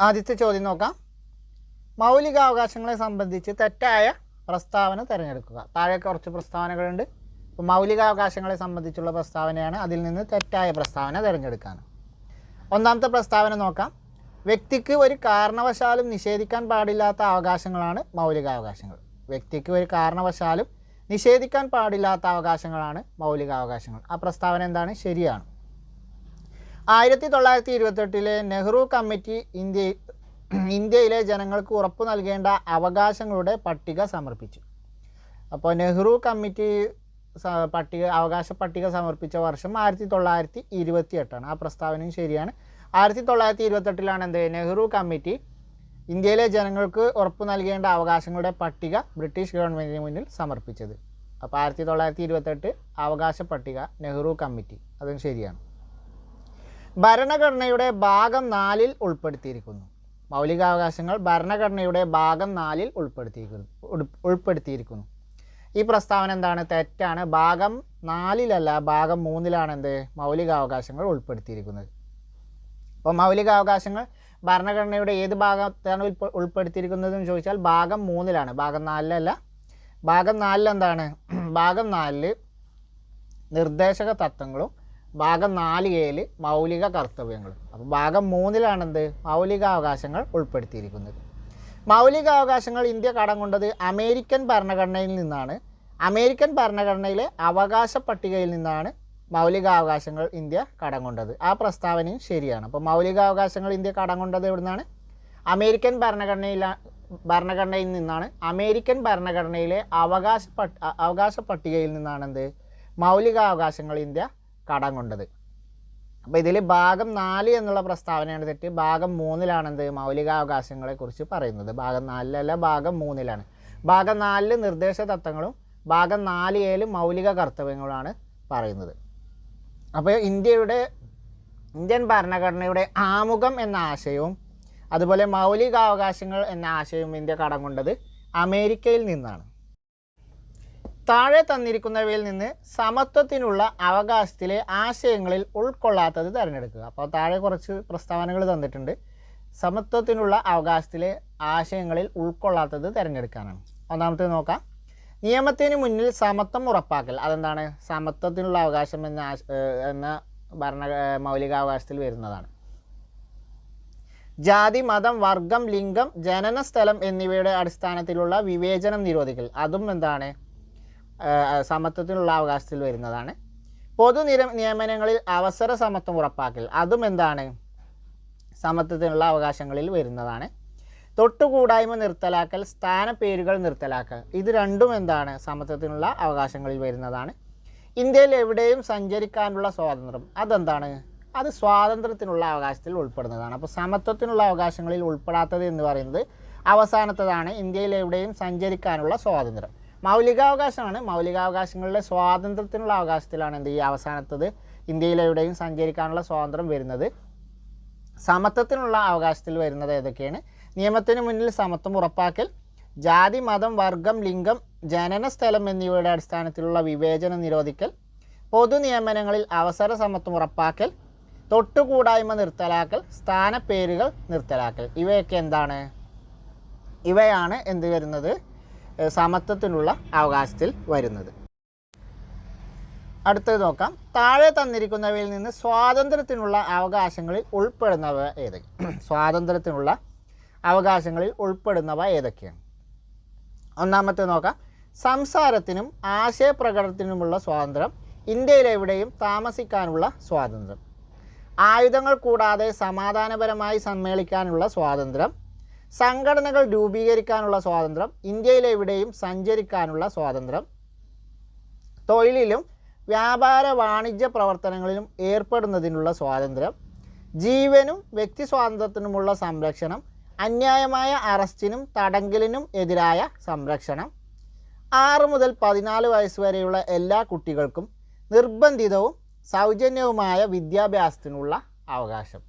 ആദ്യത്തെ ചോദ്യം നോക്കാം. മൗലികാവകാശങ്ങളെ സംബന്ധിച്ച് തെറ്റായ പ്രസ്താവന തിരഞ്ഞെടുക്കുക. താഴെ കുറച്ച് പ്രസ്താവനകളുണ്ട്. അപ്പോൾ മൗലികാവകാശങ്ങളെ സംബന്ധിച്ചുള്ള പ്രസ്താവനയാണ്. അതിൽ നിന്ന് തെറ്റായ പ്രസ്താവന തിരഞ്ഞെടുക്കാൻ ഒന്നാമത്തെ പ്രസ്താവന നോക്കാം. വ്യക്തിക്ക് ഒരു കാരണവശാലും നിഷേധിക്കാൻ പാടില്ലാത്ത അവകാശങ്ങളാണ് മൗലികാവകാശങ്ങൾ. വ്യക്തിക്ക് ഒരു കാരണവശാലും നിഷേധിക്കാൻ പാടില്ലാത്ത അവകാശങ്ങളാണ് മൗലികാവകാശങ്ങൾ. ആ പ്രസ്താവന എന്താണ്? ശരിയാണ്. ആയിരത്തി തൊള്ളായിരത്തി ഇരുപത്തെട്ടിലെ നെഹ്റു കമ്മിറ്റി ഇന്ത്യ ഇന്ത്യയിലെ ജനങ്ങൾക്ക് ഉറപ്പു നൽകേണ്ട അവകാശങ്ങളുടെ പട്ടിക സമർപ്പിച്ചു. അപ്പോൾ നെഹ്റു കമ്മിറ്റി പട്ടിക അവകാശ പട്ടിക സമർപ്പിച്ച വർഷം ആയിരത്തി തൊള്ളായിരത്തി ഇരുപത്തി എട്ടാണ് ആ പ്രസ്താവനയും ശരിയാണ്. ആയിരത്തി തൊള്ളായിരത്തി ഇരുപത്തെട്ടിലാണ് എന്ത്? നെഹ്റു കമ്മിറ്റി ഇന്ത്യയിലെ ജനങ്ങൾക്ക് ഉറപ്പു നൽകേണ്ട അവകാശങ്ങളുടെ പട്ടിക ബ്രിട്ടീഷ് ഗവൺമെന്റിന് മുന്നിൽ സമർപ്പിച്ചത്. അപ്പോൾ ആയിരത്തി തൊള്ളായിരത്തി ഇരുപത്തെട്ട് അവകാശ പട്ടിക നെഹ്റു കമ്മിറ്റി. അതും ശരിയാണ്. ഭരണഘടനയുടെ ഭാഗം നാലിൽ ഉൾപ്പെടുത്തിയിരിക്കുന്നു. മൗലികാവകാശങ്ങൾ ഭരണഘടനയുടെ ഭാഗം നാലിൽ ഉൾപ്പെടുത്തിയിരിക്കുന്നു ഉൾ- ഉൾപ്പെടുത്തിയിരിക്കുന്നു. ഈ പ്രസ്താവന എന്താണ്? തെറ്റാണ്. ഭാഗം നാലിലല്ല ഭാഗം മൂന്നിലാണ് എന്ത്? മൗലികാവകാശങ്ങൾ ഉൾപ്പെടുത്തിയിരിക്കുന്നത്. അപ്പോൾ മൗലികാവകാശങ്ങൾ ഭരണഘടനയുടെ ഏത് ഭാഗത്താണ് ഉൾപ്പെ- ഉൾപ്പെടുത്തിയിരിക്കുന്നതെന്ന് ചോദിച്ചാൽ ഭാഗം മൂന്നിലാണ്. ഭാഗം നാലിലല്ല. ഭാഗം നാലിൽ എന്താണ് ഭാഗം നാലിൽ നിർദ്ദേശക തത്വങ്ങളും ഭാഗം നാല് ഏഴ് മൗലിക കർത്തവ്യങ്ങൾ. അപ്പോൾ ഭാഗം മൂന്നിലാണെന്ത്? മൗലികാവകാശങ്ങൾ ഉൾപ്പെടുത്തിയിരിക്കുന്നത്. മൗലികാവകാശങ്ങൾ ഇന്ത്യ കടം കൊണ്ടത് അമേരിക്കൻ ഭരണഘടനയിൽ നിന്നാണ്. അമേരിക്കൻ ഭരണഘടനയിലെ അവകാശ പട്ടികയിൽ നിന്നാണ് മൗലികാവകാശങ്ങൾ ഇന്ത്യ കടം കൊണ്ടത് ആ പ്രസ്താവനയും ശരിയാണ്. അപ്പോൾ മൗലികാവകാശങ്ങൾ ഇന്ത്യ കടം കൊണ്ടത് എവിടുന്നാണ്? അമേരിക്കൻ ഭരണഘടനയിൽ ഭരണഘടനയിൽ നിന്നാണ്. അമേരിക്കൻ ഭരണഘടനയിലെ അവകാശ അവകാശ പട്ടികയിൽ നിന്നാണ് എന്ത് മൗലികാവകാശങ്ങൾ ഇന്ത്യ കടം കൊണ്ടത്. അപ്പോൾ ഇതിൽ ഭാഗം നാല് എന്നുള്ള പ്രസ്താവനയാണ് തെറ്റ്. ഭാഗം മൂന്നിലാണെന്ത്? മൗലികാവകാശങ്ങളെക്കുറിച്ച് പറയുന്നത്. ഭാഗം നാലിലല്ല ഭാഗം മൂന്നിലാണ്. ഭാഗം നാലിൽ നിർദ്ദേശ തത്വങ്ങളും ഭാഗം നാല് ഏഴ് മൗലിക കർത്തവ്യങ്ങളാണ് പറയുന്നത്. അപ്പോൾ ഇന്ത്യയുടെ ഇന്ത്യൻ ഭരണഘടനയുടെ ആമുഖം എന്ന ആശയവും അതുപോലെ മൗലികാവകാശങ്ങൾ എന്ന ആശയവും ഇന്ത്യ കടം കൊണ്ടത് അമേരിക്കയിൽ നിന്നാണ്. താഴെ തന്നിരിക്കുന്നവയിൽ നിന്ന് സമത്വത്തിനുള്ള അവകാശത്തിലെ ആശയങ്ങളിൽ ഉൾക്കൊള്ളാത്തത് തിരഞ്ഞെടുക്കുക. അപ്പോൾ താഴെ കുറച്ച് പ്രസ്താവനകൾ തന്നിട്ടുണ്ട്. സമത്വത്തിനുള്ള അവകാശത്തിലെ ആശയങ്ങളിൽ ഉൾക്കൊള്ളാത്തത് തിരഞ്ഞെടുക്കാനാണ്. ഒന്നാമത്തേത് നോക്കാം. നിയമത്തിന് മുന്നിൽ സമത്വം ഉറപ്പാക്കൽ. അതെന്താണ്? സമത്വത്തിനുള്ള അവകാശം എന്ന എന്ന ഭരണ മൗലികാവകാശത്തിൽ വരുന്നതാണ്. ജാതി മതം വർഗം ലിംഗം ജനന സ്ഥലം എന്നിവയുടെ അടിസ്ഥാനത്തിലുള്ള വിവേചനം നിരോധിക്കൽ. അതും എന്താണ്? സമത്വത്തിനുള്ള അവകാശത്തിൽ വരുന്നതാണ്. പൊതു നിര നിയമനങ്ങളിൽ അവസര സമത്വം ഉറപ്പാക്കൽ അതും എന്താണ്? സമത്വത്തിനുള്ള അവകാശങ്ങളിൽ വരുന്നതാണ്. തൊട്ടുകൂടായ്മ നിർത്തലാക്കൽ സ്ഥാനപ്പേരുകൾ നിർത്തലാക്കൽ ഇത് രണ്ടും എന്താണ്? സമത്വത്തിനുള്ള അവകാശങ്ങളിൽ വരുന്നതാണ്. ഇന്ത്യയിൽ എവിടെയും സഞ്ചരിക്കാനുള്ള സ്വാതന്ത്ര്യം അതെന്താണ്? അത് സ്വാതന്ത്ര്യത്തിനുള്ള അവകാശത്തിൽ ഉൾപ്പെടുന്നതാണ്. അപ്പോൾ സമത്വത്തിനുള്ള അവകാശങ്ങളിൽ ഉൾപ്പെടാത്തത് എന്ന് പറയുന്നത് അവസാനത്തതാണ്. ഇന്ത്യയിൽ എവിടെയും സഞ്ചരിക്കാനുള്ള സ്വാതന്ത്ര്യം. മൗലികാവകാശമാണ്. മൗലികാവകാശങ്ങളുടെ സ്വാതന്ത്ര്യത്തിനുള്ള അവകാശത്തിലാണ് എന്ത് ഈ അവസാനത്തത്. ഇന്ത്യയിലെവിടെയും സഞ്ചരിക്കാനുള്ള സ്വാതന്ത്ര്യം വരുന്നത്. സമത്വത്തിനുള്ള അവകാശത്തിൽ വരുന്നത് ഏതൊക്കെയാണ്? നിയമത്തിന് മുന്നിൽ സമത്വം ഉറപ്പാക്കൽ ജാതി മതം വർഗം ലിംഗം ജനന സ്ഥലം എന്നിവയുടെ അടിസ്ഥാനത്തിലുള്ള വിവേചനം നിരോധിക്കൽ പൊതു നിയമനങ്ങളിൽ അവസര സമത്വം ഉറപ്പാക്കൽ തൊട്ടുകൂടായ്മ നിർത്തലാക്കൽ സ്ഥാനപ്പേരുകൾ നിർത്തലാക്കൽ. ഇവയൊക്കെ എന്താണ്? ഇവയാണ് എന്ത് വരുന്നത്? സമത്വത്തിനുള്ള അവകാശത്തിൽ വരുന്നത്. അടുത്തത് നോക്കാം. താഴെ തന്നിരിക്കുന്നവയിൽ നിന്ന് സ്വാതന്ത്ര്യത്തിനുള്ള അവകാശങ്ങളിൽ ഉൾപ്പെടുന്നവ ഏതൊക്കെ? സ്വാതന്ത്ര്യത്തിനുള്ള അവകാശങ്ങളിൽ ഉൾപ്പെടുന്നവ ഏതൊക്കെയാണ്? ഒന്നാമത്തെ നോക്കാം. സംസാരത്തിനും ആശയപ്രകടനത്തിനുമുള്ള സ്വാതന്ത്ര്യം ഇന്ത്യയിലെവിടെയും താമസിക്കാനുള്ള സ്വാതന്ത്ര്യം ആയുധങ്ങൾ കൂടാതെ സമാധാനപരമായി സമ്മേളിക്കാനുള്ള സ്വാതന്ത്ര്യം സംഘടനകൾ രൂപീകരിക്കാനുള്ള സ്വാതന്ത്ര്യം ഇന്ത്യയിലെവിടെയും സഞ്ചരിക്കാനുള്ള സ്വാതന്ത്ര്യം തൊഴിലിലും വ്യാപാര വാണിജ്യ പ്രവർത്തനങ്ങളിലും ഏർപ്പെടുന്നതിനുള്ള സ്വാതന്ത്ര്യം ജീവനും വ്യക്തി സ്വാതന്ത്ര്യത്തിനുമുള്ള സംരക്ഷണം അന്യായമായ അറസ്റ്റിനും തടങ്കലിനും എതിരായ സംരക്ഷണം. ആറ് മുതൽ പതിനാല് വയസ്സ് വരെയുള്ള എല്ലാ കുട്ടികൾക്കും നിർബന്ധിതവും സൗജന്യവുമായ വിദ്യാഭ്യാസത്തിനുള്ള അവകാശം.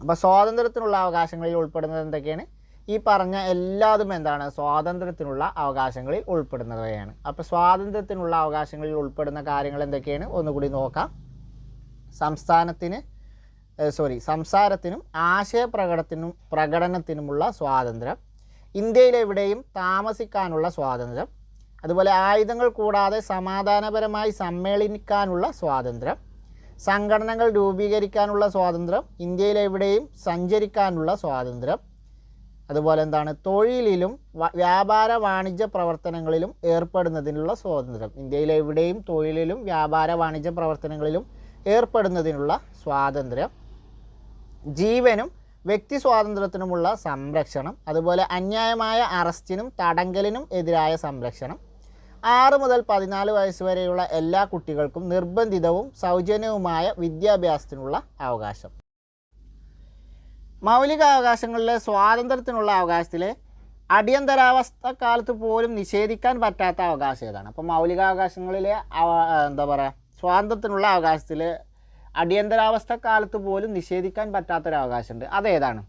അപ്പോൾ സ്വാതന്ത്ര്യത്തിനുള്ള അവകാശങ്ങളിൽ ഉൾപ്പെടുന്നത് എന്തൊക്കെയാണ്? ഈ പറഞ്ഞ എല്ലാതും എന്താണ്? സ്വാതന്ത്ര്യത്തിനുള്ള അവകാശങ്ങളിൽ ഉൾപ്പെടുന്നവയാണ്. അപ്പോൾ സ്വാതന്ത്ര്യത്തിനുള്ള അവകാശങ്ങളിൽ ഉൾപ്പെടുന്ന കാര്യങ്ങൾ എന്തൊക്കെയാണ്? ഒന്നുകൂടി നോക്കാം. സംസ്ഥാനത്തിന് സോറി സംസാരത്തിനും ആശയപ്രകടത്തിനും പ്രകടനത്തിനുമുള്ള സ്വാതന്ത്ര്യം. ഇന്ത്യയിലെവിടെയും താമസിക്കാനുള്ള സ്വാതന്ത്ര്യം. അതുപോലെ ആയുധങ്ങൾ കൂടാതെ സമാധാനപരമായി സമ്മേളിക്കാനുള്ള സ്വാതന്ത്ര്യം. സംഘടനകൾ രൂപീകരിക്കാനുള്ള സ്വാതന്ത്ര്യം ഇന്ത്യയിലെവിടെയും സഞ്ചരിക്കാനുള്ള സ്വാതന്ത്ര്യം. അതുപോലെ എന്താണ്? തൊഴിലിലും വ്യാപാര വാണിജ്യ പ്രവർത്തനങ്ങളിലും ഏർപ്പെടുന്നതിനുള്ള സ്വാതന്ത്ര്യം. ഇന്ത്യയിലെവിടെയും തൊഴിലിലും വ്യാപാര വാണിജ്യ പ്രവർത്തനങ്ങളിലും ഏർപ്പെടുന്നതിനുള്ള സ്വാതന്ത്ര്യം. ജീവനും വ്യക്തി സ്വാതന്ത്ര്യത്തിനുമുള്ള സംരക്ഷണം. അതുപോലെ അന്യായമായ അറസ്റ്റിനും തടങ്കലിനും എതിരായ സംരക്ഷണം. ആറ് മുതൽ പതിനാല് വയസ്സ് വരെയുള്ള എല്ലാ കുട്ടികൾക്കും നിർബന്ധിതവും സൗജന്യവുമായ വിദ്യാഭ്യാസത്തിനുള്ള അവകാശം. മൗലികാവകാശങ്ങളിലെ സ്വാതന്ത്ര്യത്തിനുള്ള അവകാശത്തിലെ അടിയന്തരാവസ്ഥ കാലത്ത് പോലും നിഷേധിക്കാൻ പറ്റാത്ത അവകാശം ഏതാണ്? അപ്പോൾ മൗലികാവകാശങ്ങളിലെ എന്താ പറയുക സ്വാതന്ത്ര്യത്തിനുള്ള അവകാശത്തിൽ അടിയന്തരാവസ്ഥ കാലത്ത് പോലും നിഷേധിക്കാൻ പറ്റാത്തൊരവകാശമുണ്ട്. അതേതാണ്?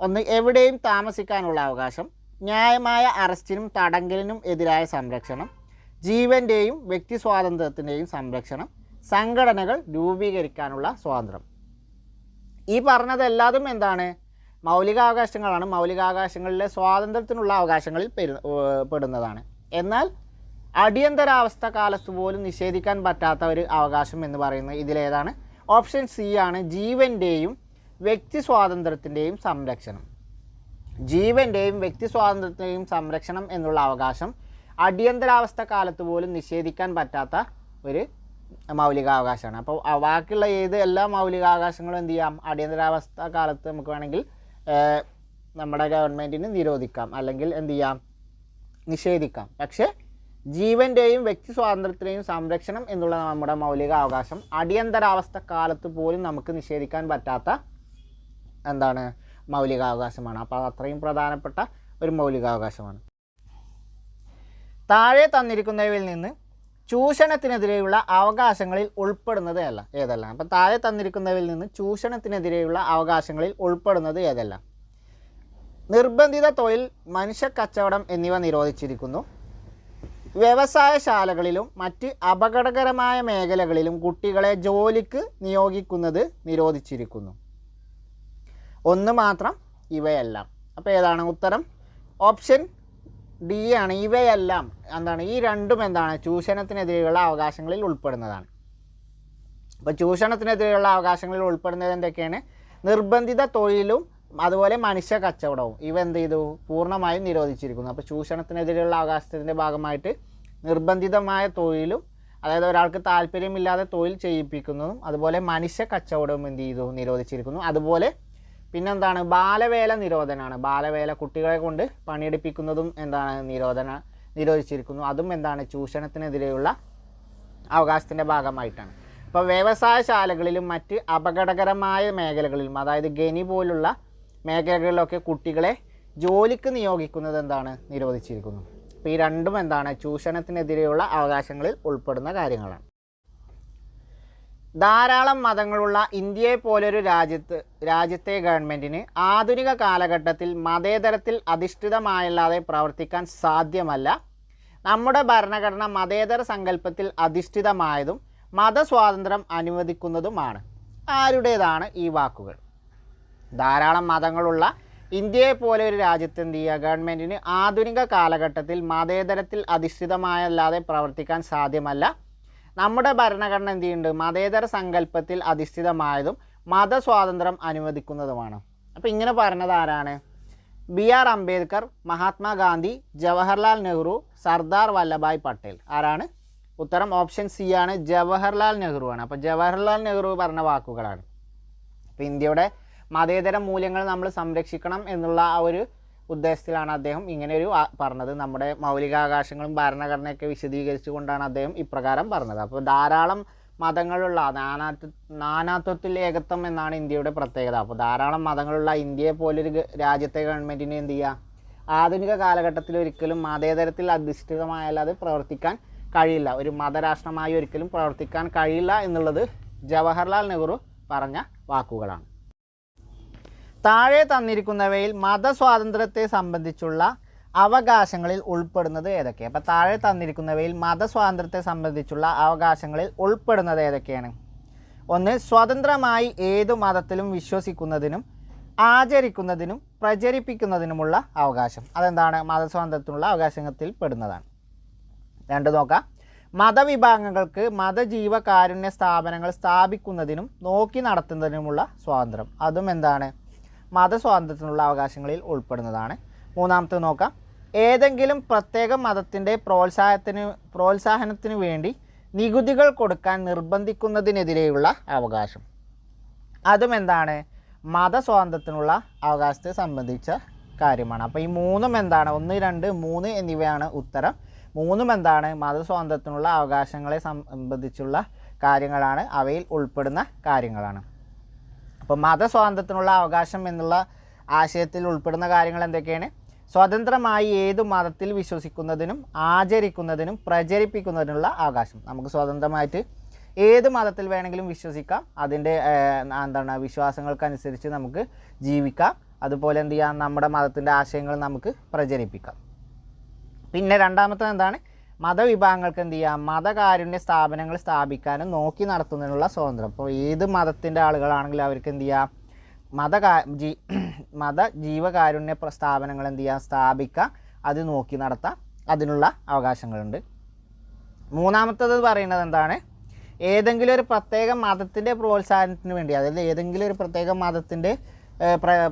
ഒന്ന് എവിടെയും താമസിക്കാനുള്ള അവകാശം. ന്യായമായ അറസ്റ്റിനും തടങ്കലിനും എതിരായ സംരക്ഷണം ജീവന്റെയും വ്യക്തി സ്വാതന്ത്ര്യത്തിന്റെയും സംരക്ഷണം സംഘടനകൾ രൂപീകരിക്കാനുള്ള സ്വാതന്ത്ര്യം. ഈ പറഞ്ഞതെല്ലാതും എന്താണ്? മൗലികാവകാശങ്ങളാണ്. മൗലികാവകാശങ്ങളിലെ സ്വാതന്ത്ര്യത്തിനുള്ള അവകാശങ്ങളിൽ പെടുന്നതാണ്. എന്നാൽ അടിയന്തരാവസ്ഥ കാലത്ത് പോലും നിഷേധിക്കാൻ പറ്റാത്ത ഒരു അവകാശം എന്ന് പറയുന്നത് ഇതിലേതാണ്. ഓപ്ഷൻ സി ആണ് ജീവന്റെയും വ്യക്തി സ്വാതന്ത്ര്യത്തിന്റെയും സംരക്ഷണം. ജീവന്റെയും വ്യക്തി സ്വാതന്ത്ര്യത്തിന്റെയും സംരക്ഷണം എന്നുള്ള അവകാശം അടിയന്തരാവസ്ഥ കാലത്ത് പോലും നിഷേധിക്കാൻ പറ്റാത്ത ഒരു മൗലികാവകാശമാണ്. അപ്പോൾ ബാക്കിയുള്ള ഏത് എല്ലാ മൗലികാവകാശങ്ങളും എന്ത് ചെയ്യാം? അടിയന്തരാവസ്ഥ കാലത്ത് നമുക്ക് വേണമെങ്കിൽ നമ്മുടെ ഗവൺമെന്റിന് നിരോധിക്കാം അല്ലെങ്കിൽ എന്ത് ചെയ്യാം? നിഷേധിക്കാം. പക്ഷേ ജീവന്റെയും വ്യക്തി സ്വാതന്ത്ര്യത്തിന്റെയും സംരക്ഷണം എന്നുള്ള നമ്മുടെ മൗലികാവകാശം അടിയന്തരാവസ്ഥ കാലത്ത് പോലും നമുക്ക് നിഷേധിക്കാൻ പറ്റാത്ത എന്താണ്? മൗലികാവകാശമാണ്. അപ്പോൾ അത് അത്രയും പ്രധാനപ്പെട്ട ഒരു മൗലികാവകാശമാണ്. താഴെ തന്നിരിക്കുന്നവയിൽ നിന്ന് ചൂഷണത്തിനെതിരെയുള്ള അവകാശങ്ങളിൽ ഉൾപ്പെടുന്നത് അല്ല ഏതെല്ലാം. അപ്പം താഴെ തന്നിരിക്കുന്നവയിൽ നിന്ന് ചൂഷണത്തിനെതിരെയുള്ള അവകാശങ്ങളിൽ ഉൾപ്പെടുന്നത് ഏതെല്ലാം? നിർബന്ധിത തൊഴിൽ മനുഷ്യ കച്ചവടം എന്നിവ നിരോധിച്ചിരിക്കുന്നു. വ്യവസായശാലകളിലും മറ്റ് അപകടകരമായ മേഖലകളിലും കുട്ടികളെ ജോലിക്ക് നിയോഗിക്കുന്നത് നിരോധിച്ചിരിക്കുന്നു. ഒന്ന് മാത്രം ഇവയെല്ലാം. അപ്പോൾ ഏതാണ് ഉത്തരം? ഓപ്ഷൻ ഡി ആണ് ഇവയെല്ലാം. എന്താണ്? ഈ രണ്ടും എന്താണ്? ചൂഷണത്തിനെതിരെയുള്ള അവകാശങ്ങളിൽ ഉൾപ്പെടുന്നതാണ്. അപ്പോൾ ചൂഷണത്തിനെതിരെയുള്ള അവകാശങ്ങളിൽ ഉൾപ്പെടുന്നത് എന്തൊക്കെയാണ്? നിർബന്ധിത തൊഴിലും അതുപോലെ മനുഷ്യ കച്ചവടവും. ഇവ എന്ത് ചെയ്തു? പൂർണമായും നിരോധിച്ചിരിക്കുന്നു. അപ്പോൾ ചൂഷണത്തിനെതിരെയുള്ള അവകാശത്തിന്റെ ഭാഗമായിട്ട് നിർബന്ധിതമായ തൊഴിലും അതായത് ഒരാൾക്ക് താല്പര്യമില്ലാതെ തൊഴിൽ ചെയ്യിപ്പിക്കുന്നതും അതുപോലെ മനുഷ്യ കച്ചവടവും എന്ത് ചെയ്തു? നിരോധിച്ചിരിക്കുന്നു. അതുപോലെ പിന്നെന്താണ്? ബാലവേല നിരോധനമാണ് ബാലവേല കുട്ടികളെ കൊണ്ട് പണിയെടുപ്പിക്കുന്നതും എന്താണ് നിരോധന നിരോധിച്ചിരിക്കുന്നു. അതും എന്താണ്? ചൂഷണത്തിനെതിരെയുള്ള അവകാശത്തിന്റെ ഭാഗമായിട്ടാണ്. അപ്പോൾ വ്യവസായശാലകളിലും മറ്റ് അപകടകരമായ മേഖലകളിലും അതായത് ഗനി പോലുള്ള മേഖലകളിലൊക്കെ കുട്ടികളെ ജോലിക്ക് നിയോഗിക്കുന്നത് എന്താണ്? നിരോധിച്ചിരിക്കുന്നു. അപ്പോൾ ഈ രണ്ടും എന്താണ്? ചൂഷണത്തിനെതിരെയുള്ള അവകാശങ്ങളിൽ ഉൾപ്പെടുന്ന കാര്യങ്ങളാണ്. ധാരാളം മതങ്ങളുള്ള ഇന്ത്യയെ പോലൊരു രാജ്യത്ത് രാജ്യത്തെ ഗവൺമെന്റിന് ആധുനിക കാലഘട്ടത്തിൽ മതേതരത്തിൽ അധിഷ്ഠിതമായല്ലാതെ പ്രവർത്തിക്കാൻ സാധ്യമല്ല. നമ്മുടെ ഭരണഘടന മതേതര സങ്കല്പത്തിൽ അധിഷ്ഠിതമായതും മതസ്വാതന്ത്ര്യം അനുവദിക്കുന്നതുമാണ്. ആരുടേതാണ് ഈ വാക്കുകൾ? ധാരാളം മതങ്ങളുള്ള ഇന്ത്യയെ പോലെ ഒരു രാജ്യത്ത് എന്ത് ചെയ്യുക? ഗവൺമെന്റിന് ആധുനിക കാലഘട്ടത്തിൽ മതേതരത്തിൽ അധിഷ്ഠിതമായല്ലാതെ പ്രവർത്തിക്കാൻ സാധ്യമല്ല. നമ്മുടെ ഭരണഘടന എന്ത് ചെയ്യുന്നുണ്ട് മതേതര സങ്കല്പത്തിൽ അധിഷ്ഠിതമായതും മതസ്വാതന്ത്ര്യം അനുവദിക്കുന്നതുമാണ്. അപ്പോൾ ഇങ്ങനെ പറഞ്ഞത് ആരാണ്? B R Ambedkar Mahatma Gandhi Jawaharlal Nehru Sardar Vallabhbhai Patel. ആരാണ്? ഉത്തരം ഓപ്ഷൻ സി ആണ്. ജവഹർലാൽ നെഹ്റു ആണ്. അപ്പോൾ ജവഹർലാൽ നെഹ്റു പറഞ്ഞ വാക്കുകളാണ്. അപ്പോൾ ഇന്ത്യയുടെ മതേതര മൂല്യങ്ങൾ നമ്മൾ സംരക്ഷിക്കണം എന്നുള്ള ആ ഒരു ഉദ്ദേശത്തിലാണ് അദ്ദേഹം ഇങ്ങനെ ഒരു പറഞ്ഞത്. നമ്മുടെ മൗലികാവകാശങ്ങളും ഭരണഘടനയൊക്കെ വിശദീകരിച്ചുകൊണ്ടാണ് അദ്ദേഹം ഇപ്രകാരം പറഞ്ഞത്. അപ്പോൾ ധാരാളം മതങ്ങളുള്ള നാനാത്വ നാനാത്വത്തിൽ ഏകത്വം എന്നാണ് ഇന്ത്യയുടെ പ്രത്യേകത. അപ്പോൾ ധാരാളം മതങ്ങളുള്ള ഇന്ത്യയെ പോലൊരു രാജ്യത്തെ ഗവൺമെന്റിന് എന്ത് ചെയ്യുക ആധുനിക കാലഘട്ടത്തിൽ ഒരിക്കലും മതേതരത്തിൽ അധിഷ്ഠിതമായല്ലാതെ പ്രവർത്തിക്കാൻ കഴിയില്ല. ഒരു മതരാഷ്ട്രമായി ഒരിക്കലും പ്രവർത്തിക്കാൻ കഴിയില്ല എന്നുള്ളത് ജവഹർലാൽ നെഹ്റു പറഞ്ഞ വാക്കുകളാണ്. താഴെ തന്നിരിക്കുന്നവയിൽ മതസ്വാതന്ത്ര്യത്തെ സംബന്ധിച്ചുള്ള അവകാശങ്ങളിൽ ഉൾപ്പെടുന്നത് ഏതൊക്കെ? അപ്പോൾ താഴെ തന്നിരിക്കുന്നവയിൽ മതസ്വാതന്ത്ര്യത്തെ സംബന്ധിച്ചുള്ള അവകാശങ്ങളിൽ ഉൾപ്പെടുന്നത് ഏതൊക്കെയാണ്? ഒന്ന് സ്വതന്ത്രമായി ഏതു മതത്തിലും വിശ്വസിക്കുന്നതിനും ആചരിക്കുന്നതിനും പ്രചരിപ്പിക്കുന്നതിനുമുള്ള അവകാശം. അതെന്താണ്? മതസ്വാതന്ത്ര്യത്തിനുള്ള അവകാശത്തിൽ പെടുന്നതാണ്. രണ്ട് നോക്കാം. മതവിഭാഗങ്ങൾക്ക് മതജീവകാരുണ്യ സ്ഥാപനങ്ങൾ സ്ഥാപിക്കുന്നതിനും നോക്കി നടത്തുന്നതിനുമുള്ള സ്വാതന്ത്ര്യം. അതും എന്താണ്? മതസ്വാതന്ത്ര്യത്തിനുള്ള അവകാശങ്ങളിൽ ഉൾപ്പെടുന്നതാണ്. മൂന്നാമത്തെ നോക്കാം. ഏതെങ്കിലും പ്രത്യേക മതത്തിന്റെ പ്രോത്സാഹത്തിന് പ്രോത്സാഹനത്തിന് വേണ്ടി നികുതികൾ കൊടുക്കാൻ നിർബന്ധിക്കുന്നതിനെതിരെയുള്ള അവകാശം. അതും എന്താണ്? മതസ്വാതന്ത്ര്യത്തിനുള്ള അവകാശത്തെ സംബന്ധിച്ച കാര്യമാണ്. അപ്പോൾ ഈ മൂന്നും എന്താണ്? ഒന്ന് രണ്ട് മൂന്ന് എന്നിവയാണ് ഉത്തരം. മൂന്നും എന്താണ്? മതസ്വാതന്ത്ര്യത്തിനുള്ള അവകാശങ്ങളെ സംബന്ധിച്ചുള്ള കാര്യങ്ങളാണ്. അവയിൽ ഉൾപ്പെടുന്ന കാര്യങ്ങളാണ്. അപ്പോൾ മതസ്വാതന്ത്ര്യത്തിനുള്ള അവകാശം എന്നുള്ള ആശയത്തിൽ ഉൾപ്പെടുന്ന കാര്യങ്ങൾ എന്തൊക്കെയാണ്? സ്വതന്ത്രമായി ഏതു മതത്തിൽ വിശ്വസിക്കുന്നതിനും ആചരിക്കുന്നതിനും പ്രചരിപ്പിക്കുന്നതിനുള്ള അവകാശം. നമുക്ക് സ്വതന്ത്രമായിട്ട് ഏത് മതത്തിൽ വേണമെങ്കിലും വിശ്വസിക്കാം. അതിന്റെ എന്താണ് വിശ്വാസങ്ങൾക്കനുസരിച്ച് നമുക്ക് ജീവിക്കാം. അതുപോലെ എന്ത് ചെയ്യാം? നമ്മുടെ മതത്തിന്റെ ആശയങ്ങൾ നമുക്ക് പ്രചരിപ്പിക്കാം. പിന്നെ രണ്ടാമത്തെ എന്താണ്? മതവിഭാഗങ്ങൾക്ക് എന്ത് ചെയ്യാം? മതകാരുണ്യ സ്ഥാപനങ്ങൾ സ്ഥാപിക്കാനും നോക്കി നടത്തുന്നതിനുള്ള സ്വാതന്ത്ര്യം. അപ്പോൾ ഏത് മതത്തിന്റെ ആളുകളാണെങ്കിലും അവർക്ക് എന്ത് ചെയ്യാം? മതകാ ജീ മത ജീവകാരുണ്യ സ്ഥാപനങ്ങൾ എന്ത് ചെയ്യാം? സ്ഥാപിക്കുക അത് നോക്കി നടത്താം. അതിനുള്ള അവകാശങ്ങളുണ്ട്. മൂന്നാമത്തത് പറയുന്നത് എന്താണ്? ഏതെങ്കിലും ഒരു പ്രത്യേക മതത്തിന്റെ പ്രോത്സാഹനത്തിന് വേണ്ടി അതായത് ഏതെങ്കിലും ഒരു പ്രത്യേക മതത്തിന്റെ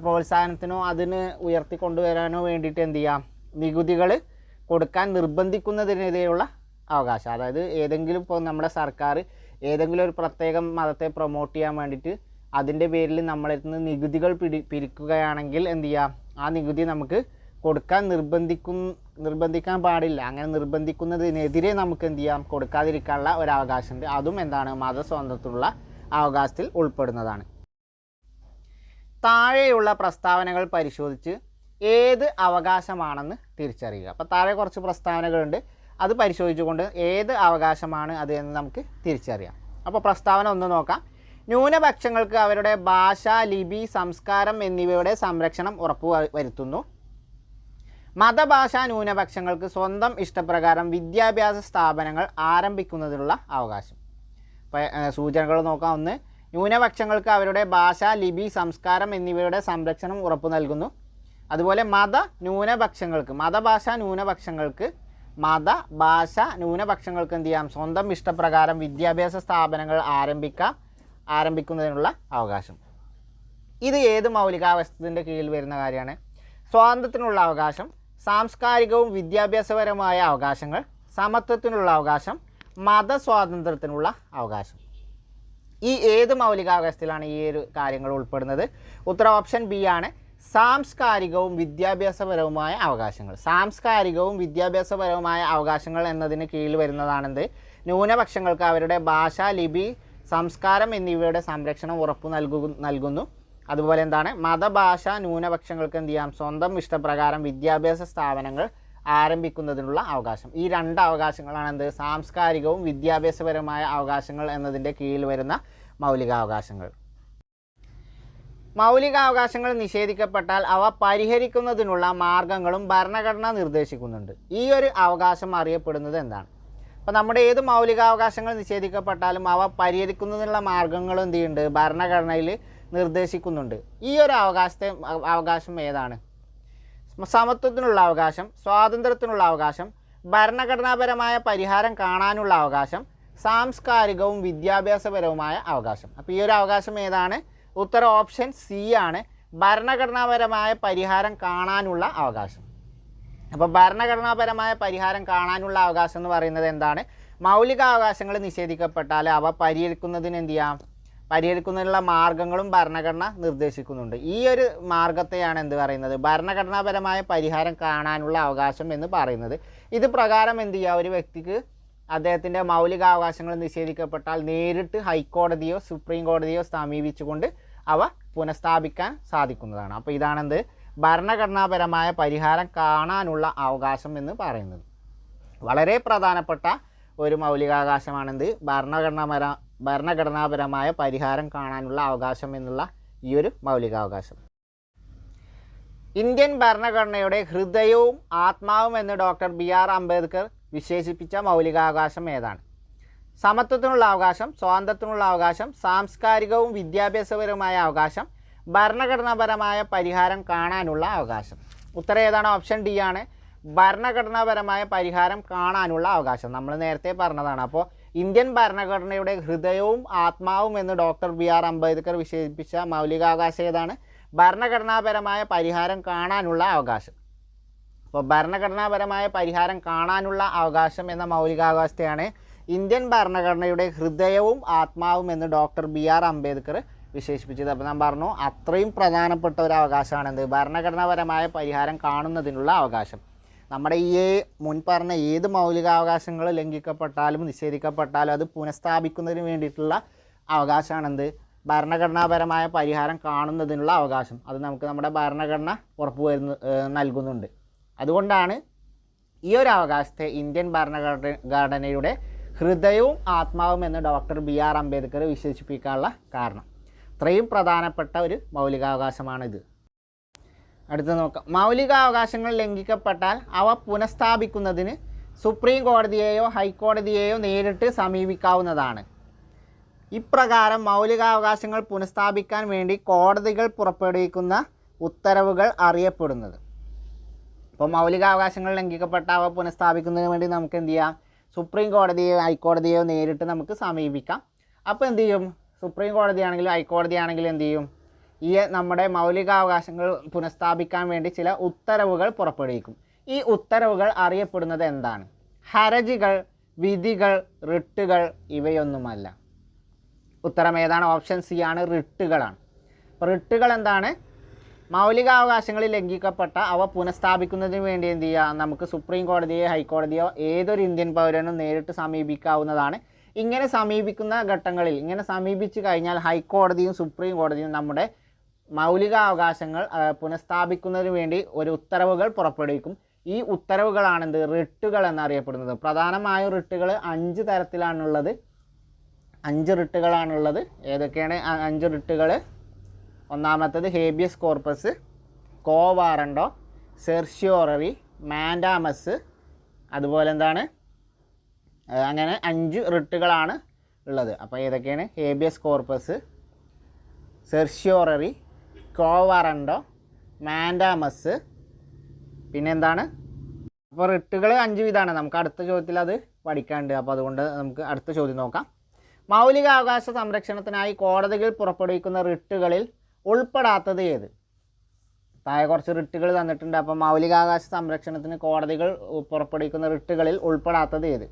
പ്രോത്സാഹനത്തിനോ അതിന് ഉയർത്തിക്കൊണ്ടുവരാനോ വേണ്ടിയിട്ട് എന്ത് ചെയ്യാം? നികുതികൾ കൊടുക്കാൻ നിർബന്ധിക്കുന്നതിനെതിരെയുള്ള അവകാശം. അതായത് ഏതെങ്കിലും ഇപ്പോൾ നമ്മുടെ സർക്കാർ ഏതെങ്കിലും ഒരു പ്രത്യേകം മതത്തെ പ്രൊമോട്ട് ചെയ്യാൻ വേണ്ടിയിട്ട് അതിന്റെ പേരിൽ നമ്മളിൽ നിന്ന് നികുതികൾ പിടി പിരിക്കുകയാണെങ്കിൽ എന്ത് ചെയ്യാം? ആ നികുതി നമുക്ക് കൊടുക്കാൻ നിർബന്ധിക്കും നിർബന്ധിക്കാൻ പാടില്ല. അങ്ങനെ നിർബന്ധിക്കുന്നതിനെതിരെ നമുക്ക് എന്ത് ചെയ്യാം? കൊടുക്കാതിരിക്കാനുള്ള ഒരു അവകാശമുണ്ട്. അതും എന്താണ്? മതസ്വാതന്ത്ര്യത്തിലുള്ള അവകാശത്തിൽ ഉൾപ്പെടുന്നതാണ്. താഴെയുള്ള പ്രസ്താവനകൾ പരിശോധിച്ച് ഏത് അവകാശമാണെന്ന് തിരിച്ചറിയുക. അപ്പോൾ താഴെ കുറച്ച് പ്രസ്താവനകളുണ്ട്. അത് പരിശോധിച്ചുകൊണ്ട് ഏത് അവകാശമാണ് അത് എന്ന് നമുക്ക് തിരിച്ചറിയാം. അപ്പോൾ പ്രസ്താവന ഒന്ന് നോക്കാം. ന്യൂനപക്ഷങ്ങൾക്ക് അവരുടെ ഭാഷ ലിപി സംസ്കാരം എന്നിവയുടെ സംരക്ഷണം ഉറപ്പു വരുത്തുന്നു. മതഭാഷ ന്യൂനപക്ഷങ്ങൾക്ക് സ്വന്തം ഇഷ്ടപ്രകാരം വിദ്യാഭ്യാസ സ്ഥാപനങ്ങൾ ആരംഭിക്കുന്നതിനുള്ള അവകാശം. സൂചനകൾ നോക്കാം ഒന്ന്. ന്യൂനപക്ഷങ്ങൾക്ക് അവരുടെ ഭാഷ ലിപി സംസ്കാരം എന്നിവയുടെ സംരക്ഷണം ഉറപ്പു നൽകുന്നു. അതുപോലെ മത ന്യൂനപക്ഷങ്ങൾക്ക് മതഭാഷ ന്യൂനപക്ഷങ്ങൾക്ക് മത ഭാഷ ന്യൂനപക്ഷങ്ങൾക്ക് എന്ത് ചെയ്യാം? സ്വന്തം ഇഷ്ടപ്രകാരം വിദ്യാഭ്യാസ സ്ഥാപനങ്ങൾ ആരംഭിക്കാം ആരംഭിക്കുന്നതിനുള്ള അവകാശം. ഇത് ഏത് മൗലികാവസ്ഥത്തിന്റെ കീഴിൽ വരുന്ന കാര്യമാണ്? സ്വാതന്ത്ര്യത്തിനുള്ള അവകാശം സാംസ്കാരികവും വിദ്യാഭ്യാസപരമായ അവകാശങ്ങൾ സമത്വത്തിനുള്ള അവകാശം മതസ്വാതന്ത്ര്യത്തിനുള്ള അവകാശം. ഈ ഏത് മൗലികാവകാശത്തിലാണ് ഈ ഒരു കാര്യങ്ങൾ ഉൾപ്പെടുന്നത്? ഉത്തര ഓപ്ഷൻ ബി ആണ്. സാംസ്കാരികവും വിദ്യാഭ്യാസപരവുമായ അവകാശങ്ങൾ. സാംസ്കാരികവും വിദ്യാഭ്യാസപരവുമായ അവകാശങ്ങൾ എന്നതിന് കീഴിൽ വരുന്നതാണെന്ത്? ന്യൂനപക്ഷങ്ങൾക്ക് അവരുടെ ഭാഷ ലിപി സംസ്കാരം എന്നിവയുടെ സംരക്ഷണം ഉറപ്പു നൽകു നൽകുന്നു. അതുപോലെ എന്താണ്? മതഭാഷ ന്യൂനപക്ഷങ്ങൾക്ക് എന്ത് ചെയ്യാം? സ്വന്തം ഇഷ്ടപ്രകാരം വിദ്യാഭ്യാസ സ്ഥാപനങ്ങൾ ആരംഭിക്കുന്നതിനുള്ള അവകാശം. ഈ രണ്ട് അവകാശങ്ങളാണ് എന്ത് സാംസ്കാരികവും വിദ്യാഭ്യാസപരവുമായ അവകാശങ്ങൾ എന്നതിന്റെ കീഴിൽ വരുന്ന മൗലികാവകാശങ്ങൾ. മൗലികാവകാശങ്ങൾ നിഷേധിക്കപ്പെട്ടാൽ അവ പരിഹരിക്കുന്നതിനുള്ള മാർഗങ്ങളും ഭരണഘടന നിർദ്ദേശിക്കുന്നുണ്ട്. ഈ ഒരു അവകാശം അറിയപ്പെടുന്നത് എന്താണ്? അപ്പോൾ നമ്മുടെ ഏത് മൗലികാവകാശങ്ങൾ നിഷേധിക്കപ്പെട്ടാലും അവ പരിഹരിക്കുന്നതിനുള്ള മാർഗങ്ങളും എന്ത് ചെയ്യുന്നുണ്ട് ഭരണഘടനയിൽ നിർദ്ദേശിക്കുന്നുണ്ട്. ഈ ഒരു അവകാശത്തെ അവകാശം ഏതാണ്? സമത്വത്തിനുള്ള അവകാശം സ്വാതന്ത്ര്യത്തിനുള്ള അവകാശം ഭരണഘടനാപരമായ പരിഹാരം കാണാനുള്ള അവകാശം സാംസ്കാരികവും വിദ്യാഭ്യാസപരവുമായ അവകാശം. അപ്പോൾ ഈ ഒരു അവകാശം ഏതാണ്? ഉത്തര ഓപ്ഷൻ സി ആണ്. ഭരണഘടനാപരമായ പരിഹാരം കാണാനുള്ള അവകാശം. അപ്പോൾ ഭരണഘടനാപരമായ പരിഹാരം കാണാനുള്ള അവകാശം എന്ന് പറയുന്നത് എന്താണ്? മൗലിക അവകാശങ്ങൾ നിഷേധിക്കപ്പെട്ടാൽ അവ പരിഹരിക്കുന്നതിന് എന്ത് ചെയ്യാം? പരിഹരിക്കുന്നതിനുള്ള മാർഗങ്ങളും ഭരണഘടന നിർദ്ദേശിക്കുന്നുണ്ട്. ഈ ഒരു മാർഗത്തെയാണ് എന്ത് പറയുന്നത്? ഭരണഘടനാപരമായ പരിഹാരം കാണാനുള്ള അവകാശം എന്ന് പറയുന്നത്. ഇത് പ്രകാരം എന്ത് ചെയ്യുക ഒരു വ്യക്തിക്ക് അദ്ദേഹത്തിന്റെ മൗലികാവകാശങ്ങൾ നിഷേധിക്കപ്പെട്ടാൽ നേരിട്ട് ഹൈക്കോടതിയോ സുപ്രീം കോടതിയോ സമീപിച്ചുകൊണ്ട് അവ പുനഃസ്ഥാപിക്കാൻ സാധിക്കുന്നതാണ്. അപ്പോൾ ഇതാണെന്ത്? ഭരണഘടനാപരമായ പരിഹാരം കാണാനുള്ള അവകാശം എന്ന് പറയുന്നത്. വളരെ പ്രധാനപ്പെട്ട ഒരു മൗലികാവകാശമാണെന്ത്? ഭരണഘടനാപര ഭരണഘടനാപരമായ പരിഹാരം കാണാനുള്ള അവകാശം എന്നുള്ള ഈ ഒരു മൗലികാവകാശം. ഇന്ത്യൻ ഭരണഘടനയുടെ ഹൃദയവും ആത്മാവും എന്ന് ഡോക്ടർ ബി ആർ അംബേദ്കർ വിശേഷിപ്പിച്ച മൗലികാവകാശം ഏതാണ്? സമത്വത്തിനുള്ള അവകാശം സ്വാതന്ത്ര്യത്തിനുള്ള അവകാശം സാംസ്കാരികവും വിദ്യാഭ്യാസപരവുമായ അവകാശം ഭരണഘടനാപരമായ പരിഹാരം കാണാനുള്ള അവകാശം. ഉത്തരം ഏതാണ്? ഓപ്ഷൻ ഡി ആണ്. ഭരണഘടനാപരമായ പരിഹാരം കാണാനുള്ള അവകാശം. നമ്മൾ നേരത്തെ പറഞ്ഞതാണ്. അപ്പോൾ ഇന്ത്യൻ ഭരണഘടനയുടെ ഹൃദയവും ആത്മാവും എന്ന് ഡോക്ടർ ബി ആർ അംബേദ്കർ വിശേഷിപ്പിച്ച മൗലികാവകാശം ഏതാണ്? ഭരണഘടനാപരമായ പരിഹാരം കാണാനുള്ള അവകാശം. അപ്പോൾ ഭരണഘടനാപരമായ പരിഹാരം കാണാനുള്ള അവകാശം എന്ന മൗലികാവകാശത്തെയാണ് ഇന്ത്യൻ ഭരണഘടനയുടെ ഹൃദയവും ആത്മാവും എന്ന് ഡോക്ടർ ബി ആർ അംബേദ്കർ വിശേഷിപ്പിച്ചത്. അപ്പോൾ ഞാൻ പറഞ്ഞു അത്രയും പ്രധാനപ്പെട്ട ഒരു അവകാശമാണ് എന്ത് ഭരണഘടനാപരമായ പരിഹാരം കാണുന്നതിനുള്ള അവകാശം. നമ്മുടെ ഈ മുൻ പറഞ്ഞ ഏത് മൗലികാവകാശങ്ങൾ ലംഘിക്കപ്പെട്ടാലും നിഷേധിക്കപ്പെട്ടാലും അത് പുനഃസ്ഥാപിക്കുന്നതിന് വേണ്ടിയിട്ടുള്ള അവകാശമാണെന്ത്? ഭരണഘടനാപരമായ പരിഹാരം കാണുന്നതിനുള്ള അവകാശം. അത് നമുക്ക് നമ്മുടെ ഭരണഘടന ഉറപ്പ് വരുന്ന ഏഹ് നൽകുന്നുണ്ട്. അതുകൊണ്ടാണ് ഈ ഒരു അവകാശത്തെ ഇന്ത്യൻ ഭരണഘടന ഘടനയുടെ ഹൃദയവും ആത്മാവും എന്ന് ഡോക്ടർ ബി ആർ അംബേദ്കർ വിശേഷിപ്പിക്കാനുള്ള കാരണം. ഇത്രയും പ്രധാനപ്പെട്ട ഒരു മൗലികാവകാശമാണിത്. അടുത്ത് നോക്കാം. മൗലികാവകാശങ്ങൾ ലംഘിക്കപ്പെട്ടാൽ അവ പുനഃസ്ഥാപിക്കുന്നതിന് സുപ്രീം കോടതിയെയോ ഹൈക്കോടതിയെയോ നേരിട്ട് സമീപിക്കാവുന്നതാണ്. ഇപ്രകാരം മൗലികാവകാശങ്ങൾ പുനഃസ്ഥാപിക്കാൻ വേണ്ടി കോടതികൾ പുറപ്പെടുവിക്കുന്ന ഉത്തരവുകൾ അറിയപ്പെടുന്നത്. ഇപ്പോൾ മൗലികാവകാശങ്ങൾ ലംഘിക്കപ്പെട്ട അവ പുനഃസ്ഥാപിക്കുന്നതിന് വേണ്ടി നമുക്ക് എന്ത് ചെയ്യാം? സുപ്രീം കോടതിയോ ഹൈക്കോടതിയോ നേരിട്ട് നമുക്ക് സമീപിക്കാം. അപ്പോൾ എന്ത് ചെയ്യും? സുപ്രീം കോടതിയാണെങ്കിലും ഹൈക്കോടതിയാണെങ്കിലും എന്ത് ചെയ്യും? ഈ നമ്മുടെ മൗലികാവകാശങ്ങൾ പുനഃസ്ഥാപിക്കാൻ വേണ്ടി ചില ഉത്തരവുകൾ പുറപ്പെടുവിക്കും. ഈ ഉത്തരവുകൾ അറിയപ്പെടുന്നത് എന്താണ്? ഹരജികൾ വിധികൾ റിട്ടുകൾ ഇവയൊന്നുമല്ല. ഉത്തരം ഏതാണ്? ഓപ്ഷൻ സി ആണ് റിട്ടുകളാണ്. റിട്ടുകൾ എന്താണ്? മൗലികാവകാശങ്ങൾ ലംഘിക്കപ്പെട്ട അവ പുനഃസ്ഥാപിക്കുന്നതിന് വേണ്ടി എന്ത് ചെയ്യുക? നമുക്ക് സുപ്രീം കോടതിയോ ഹൈക്കോടതിയോ ഏതൊരു ഇന്ത്യൻ പൗരനും നേരിട്ട് സമീപിക്കാവുന്നതാണ്. ഇങ്ങനെ സമീപിക്കുന്ന ഘട്ടങ്ങളിൽ ഇങ്ങനെ സമീപിച്ചു കഴിഞ്ഞാൽ ഹൈക്കോടതിയും സുപ്രീം കോടതിയും നമ്മുടെ മൗലികാവകാശങ്ങൾ പുനഃസ്ഥാപിക്കുന്നതിന് വേണ്ടി ഒരു ഉത്തരവുകൾ പുറപ്പെടുവിക്കും. ഈ ഉത്തരവുകളാണെന്ത്? റിട്ടുകൾ എന്നറിയപ്പെടുന്നത്. പ്രധാനമായും റിട്ടുകൾ അഞ്ച് തരത്തിലാണുള്ളത്. അഞ്ച് റിട്ടുകളാണുള്ളത്. ഏതൊക്കെയാണ്? അഞ്ച് റിട്ടുകൾ ഒന്നാമത്തത് habeas corpus quo warranto certiorari mandamus അതുപോലെ എന്താണ്? അങ്ങനെ അഞ്ച് റിട്ടുകളാണ് ഉള്ളത്. അപ്പോൾ ഏതൊക്കെയാണ്? Habeas corpus certiorari quo warranto mandamus പിന്നെന്താണ് അപ്പോൾ റിട്ടുകൾ അഞ്ച് വിധമാണ് നമുക്ക് അടുത്ത ചോദ്യത്തിൽ അത് പഠിക്കാണ്ട് അപ്പോൾ അതുകൊണ്ട് നമുക്ക് അടുത്ത ചോദ്യം നോക്കാം. മൗലികാവകാശ സംരക്ഷണത്തിനായി കോടതികൾ പുറപ്പെടുവിക്കുന്ന റിട്ടുകളിൽ ഉൾപ്പെടാത്തത് ഏത്? താഴെ കുറച്ച് റിട്ടുകൾ തന്നിട്ടുണ്ട്. അപ്പം മൗലികാവകാശ സംരക്ഷണത്തിന് കോടതികൾ പുറപ്പെടുവിക്കുന്ന റിട്ടുകളിൽ ഉൾപ്പെടാത്തത് ഏത്?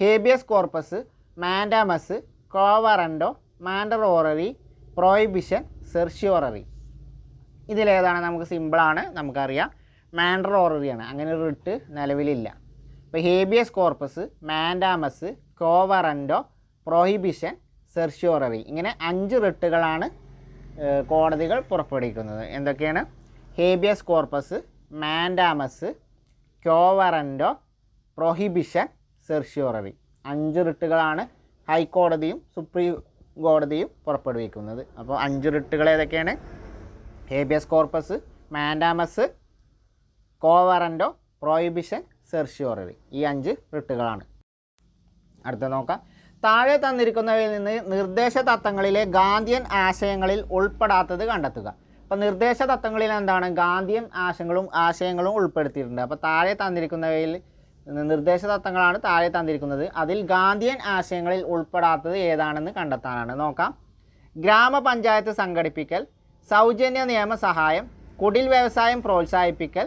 Habeas corpus mandamus quo warranto mandatory prohibition certiorari. ഇതിലേതാണ് നമുക്ക് സിമ്പിളാണ് നമുക്കറിയാം. മാൻഡറോററിയാണ്. അങ്ങനെ ഒരു റിട്ട് നിലവിലില്ല. ഇപ്പോൾ habeas corpus mandamus quo warranto prohibition certiorari. ഇങ്ങനെ അഞ്ച് റിട്ടുകളാണ് കോടതികൾ പുറപ്പെടുവിക്കുന്നത്. എന്തൊക്കെയാണ്? Habeas corpus mandamus quo warranto prohibition certiorari അഞ്ച് റിട്ടുകളാണ് ഹൈക്കോടതിയും സുപ്രീം കോടതിയും പുറപ്പെടുവിക്കുന്നത്. അപ്പോൾ അഞ്ച് റിട്ടുകൾ ഏതൊക്കെയാണ്? Habeas corpus mandamus quo warranto prohibition certiorari ഈ അഞ്ച് റിട്ടുകളാണ്. അടുത്ത നോക്കാം. താഴെ തന്നിരിക്കുന്നവയിൽ നിന്ന് നിർദ്ദേശ തത്വങ്ങളിലെ ഗാന്ധിയൻ ആശയങ്ങളിൽ ഉൾപ്പെടാത്തത് കണ്ടെത്തുക. അപ്പോൾ നിർദ്ദേശ തത്വങ്ങളിൽ എന്താണ്? ഗാന്ധിയൻ ആശയങ്ങളും ആശയങ്ങളും ഉൾപ്പെടുത്തിയിട്ടുണ്ട്. അപ്പോൾ താഴെ തന്നിരിക്കുന്നവയിൽ നിർദ്ദേശ തത്വങ്ങളാണ് താഴെ തന്നിരിക്കുന്നത്. അതിൽ ഗാന്ധിയൻ ആശയങ്ങളിൽ ഉൾപ്പെടാത്തത് ഏതാണെന്ന് കണ്ടെത്താനാണ്. നോക്കാം. ഗ്രാമപഞ്ചായത്ത് സംഘടിപ്പിക്കൽ സൗജന്യ നിയമസഹായം കുടിൽ വ്യവസായം പ്രോത്സാഹിപ്പിക്കൽ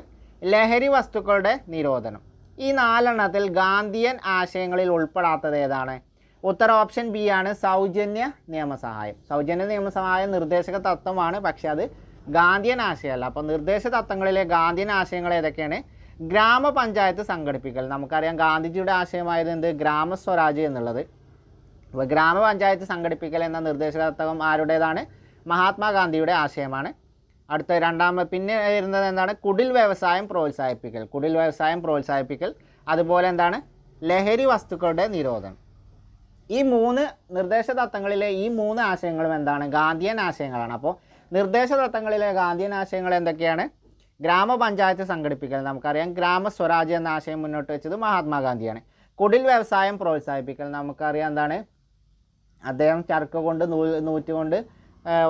ലഹരി വസ്തുക്കളുടെ നിരോധനം. ഈ നാലെണ്ണത്തിൽ ഗാന്ധിയൻ ആശയങ്ങളിൽ ഉൾപ്പെടാത്തത് ഏതാണ്? ഉത്തര ഓപ്ഷൻ ബി ആണ് സൗജന്യ നിയമസഹായം. സൗജന്യ നിയമസഹായം നിർദ്ദേശക തത്വമാണ് പക്ഷെ അത് ഗാന്ധിയൻ ആശയമല്ല. അപ്പോൾ നിർദ്ദേശ തത്വങ്ങളിലെ ഗാന്ധിയൻ ആശയങ്ങൾ ഏതൊക്കെയാണ്? ഗ്രാമപഞ്ചായത്ത് സംഘടിപ്പിക്കൽ. നമുക്കറിയാം ഗാന്ധിജിയുടെ ആശയമായത് എന്ത്? ഗ്രാമസ്വരാജ് എന്നുള്ളത്. അപ്പോൾ ഗ്രാമപഞ്ചായത്ത് സംഘടിപ്പിക്കൽ എന്ന നിർദ്ദേശക തത്വം ആരുടേതാണ്? മഹാത്മാഗാന്ധിയുടെ ആശയമാണ്. അടുത്ത രണ്ടാമത് പിന്നെ വരുന്നത് എന്താണ്? കുടിൽ വ്യവസായം പ്രോത്സാഹിപ്പിക്കൽ. കുടിൽ വ്യവസായം പ്രോത്സാഹിപ്പിക്കൽ. അതുപോലെ എന്താണ്? ലഹരി വസ്തുക്കളുടെ നിരോധനം. ഈ മൂന്ന് നിർദ്ദേശ തത്വങ്ങളിലെ ഈ മൂന്ന് ആശയങ്ങളും എന്താണ്? ഗാന്ധിയൻ ആശയങ്ങളാണ്. അപ്പോൾ നിർദ്ദേശ തത്വങ്ങളിലെ ഗാന്ധിയൻ ആശയങ്ങൾ എന്തൊക്കെയാണ്? ഗ്രാമപഞ്ചായത്ത് സംഘടിപ്പിക്കൽ. നമുക്കറിയാം ഗ്രാമസ്വരാജ് എന്ന ആശയം മുന്നോട്ട് വെച്ചത് മഹാത്മാഗാന്ധിയാണ്. കുടിൽ വ്യവസായം പ്രോത്സാഹിപ്പിക്കൽ. നമുക്കറിയാം എന്താണ്? അദ്ദേഹം ചർക്ക കൊണ്ട് നൂ നൂറ്റുകൊണ്ട്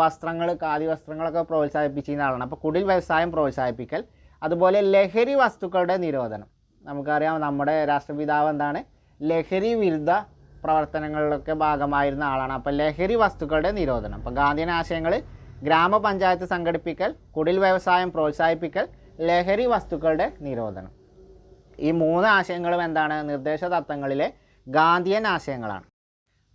വസ്ത്രങ്ങൾ ഖാദി വസ്ത്രങ്ങളൊക്കെ പ്രോത്സാഹിപ്പിച്ചിരുന്ന ആളാണ്. അപ്പോൾ കുടിൽ വ്യവസായം പ്രോത്സാഹിപ്പിക്കൽ. അതുപോലെ ലഹരി വസ്തുക്കളുടെ നിരോധനം. നമുക്കറിയാം നമ്മുടെ രാഷ്ട്രപിതാവ് എന്താണ്? ലഹരി വിരുദ്ധ പ്രവർത്തനങ്ങളിലൊക്കെ ഭാഗമായിരുന്ന ആളാണ്. അപ്പോൾ ലഹരി വസ്തുക്കളുടെ നിരോധനം. അപ്പോൾ ഗാന്ധിയൻ ആശയങ്ങൾ ഗ്രാമപഞ്ചായത്ത് സംഘടിപ്പിക്കൽ കുടിൽ വ്യവസായം പ്രോത്സാഹിപ്പിക്കൽ ലഹരി വസ്തുക്കളുടെ നിരോധനം. ഈ മൂന്ന് ആശയങ്ങളും എന്താണ്? നിർദ്ദേശ തത്വങ്ങളിലെ ഗാന്ധിയൻ ആശയങ്ങളാണ്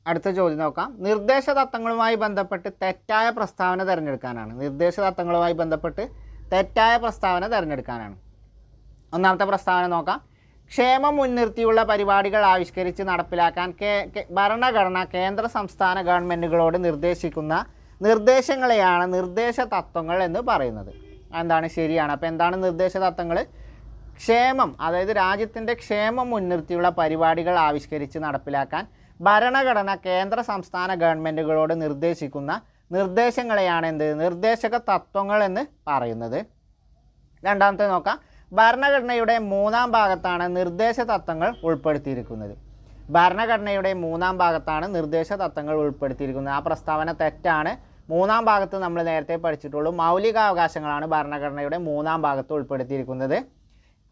അടുത്ത ചോദ്യം നോക്കാം. നിർദ്ദേശ തത്വങ്ങളുമായി ബന്ധപ്പെട്ട് തെറ്റായ പ്രസ്താവന തിരഞ്ഞെടുക്കാനാണ്. നിർദ്ദേശ തത്വങ്ങളുമായി ബന്ധപ്പെട്ട് തെറ്റായ പ്രസ്താവന തിരഞ്ഞെടുക്കാനാണ്. ഒന്നാമത്തെ പ്രസ്താവന നോക്കാം. ക്ഷേമം മുൻനിർത്തിയുള്ള പരിപാടികൾ ആവിഷ്കരിച്ച് നടപ്പിലാക്കാൻ ഭരണഘടന കേന്ദ്ര സംസ്ഥാന ഗവൺമെന്റുകളോട് നിർദ്ദേശിക്കുന്ന നിർദ്ദേശങ്ങളെയാണ് നിർദ്ദേശ തത്വങ്ങൾ എന്ന് പറയുന്നത്. എന്താണ് ശരിയാണ്? അപ്പോൾ എന്താണ് നിർദ്ദേശ തത്വങ്ങൾ ക്ഷേമം അതായത് രാജ്യത്തിന്റെ ക്ഷേമം മുൻനിർത്തിയുള്ള പരിപാടികൾ ആവിഷ്കരിച്ച് നടപ്പിലാക്കാൻ ഭരണഘടന കേന്ദ്ര സംസ്ഥാന ഗവൺമെന്റുകളോട് നിർദ്ദേശിക്കുന്ന നിർദ്ദേശങ്ങളെയാണ് എന്ത്? നിർദ്ദേശക തത്വങ്ങൾ എന്ന് പറയുന്നത്. രണ്ടാമത്തെ നോക്കാം. ഭരണഘടനയുടെ മൂന്നാം ഭാഗത്താണ് നിർദ്ദേശ തത്വങ്ങൾ ഉൾപ്പെടുത്തിയിരിക്കുന്നത്. ഭരണഘടനയുടെ മൂന്നാം ഭാഗത്താണ് നിർദ്ദേശ തത്വങ്ങൾ ഉൾപ്പെടുത്തിയിരിക്കുന്നത്. ആ പ്രസ്താവന തെറ്റാണ്. മൂന്നാം ഭാഗത്ത് നമ്മൾ നേരത്തെ പഠിച്ചിട്ടുള്ളൂ. മൗലികാവകാശങ്ങളാണ് ഭരണഘടനയുടെ മൂന്നാം ഭാഗത്ത് ഉൾപ്പെടുത്തിയിരിക്കുന്നത്.